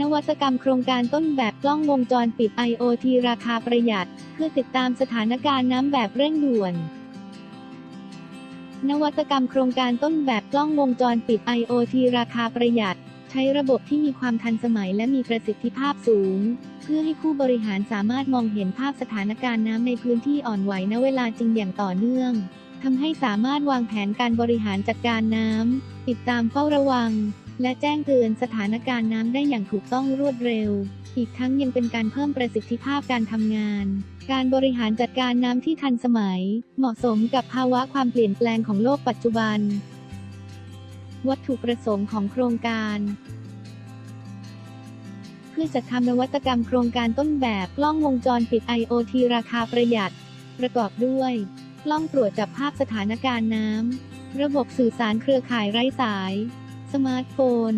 นวัตกรรมโครงการต้นแบบกล้องวงจรปิด IoT ราคาประหยัด เพื่อติดตามสถานการณ์น้ำแบบเร่งด่วน นวัตกรรมโครงการต้นแบบกล้องวงจรปิด IoT ราคาประหยัด ใช้ระบบที่มีความทันสมัยและมีประสิทธิภาพสูง เพื่อให้ผู้บริหารสามารถมองเห็นภาพสถานการณ์น้ำในพื้นที่อ่อนไหวณเวลาจริงอย่างต่อเนื่อง ทำให้สามารถวางแผนการบริหารจัดการน้ำติดตามเฝ้าระวัง และแจ้งเตือนสถานการณ์น้ำได้อย่างถูกต้องรวดเร็ว อีกทั้งยังเป็นการเพิ่มประสิทธิภาพการทำงาน การบริหารจัดการน้ำที่ทันสมัย เหมาะสมกับภาวะความเปลี่ยนแปลงของโลกปัจจุบัน วัตถุประสงค์ของโครงการเพื่อจัดทำนวัตกรรมโครงการต้นแบบกล้องวงจรปิด IoT ราคาประหยัด ประกอบด้วย กล้องตรวจจับภาพสถานการณ์น้ำ ระบบสื่อสารเครือข่ายไร้สาย สมาร์ทโฟน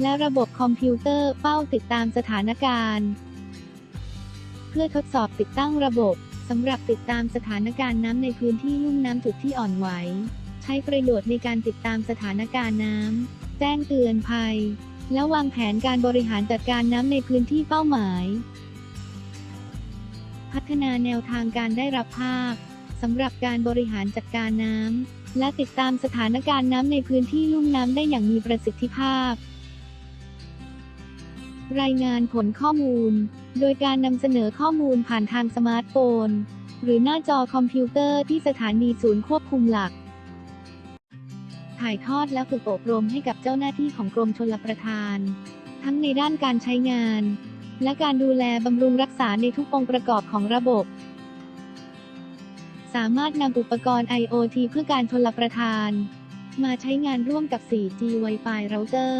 และระบบคอมพิวเตอร์เฝ้าติดตามสถานการณ์ เพื่อทดสอบติดตั้งระบบสำหรับติดตามสถานการณ์น้ำในพื้นที่ลุ่มน้ำจุดที่อ่อนไหว ใช้ประโยชน์ในการติดตามสถานการณ์น้ำ แจ้งเตือนภัย และวางแผนการบริหารจัดการน้ำในพื้นที่เป้าหมาย พัฒนาแนวทางการได้รับภาพ สำหรับการบริหารจัดการน้ำ และติดตามสถานการณ์น้ำในพื้นที่ลุ่มน้ำได้อย่างมีประสิทธิภาพ รายงานผลข้อมูล โดยการนำเสนอข้อมูลผ่านทางสมาร์ทโฟน หรือหน้าจอคอมพิวเตอร์ที่สถานีศูนย์ควบคุมหลัก ถ่ายทอดและฝึกอบรมให้กับเจ้าหน้าที่ของกรมชลประทาน ทั้งในด้านการใช้งาน และการดูแลบำรุงรักษาในทุกองค์ประกอบของระบบามารถนำอุปกรณ์ IoT เพื่อการชลประทาน มาใช้งานร่วมกับ 4G Wi-Fi router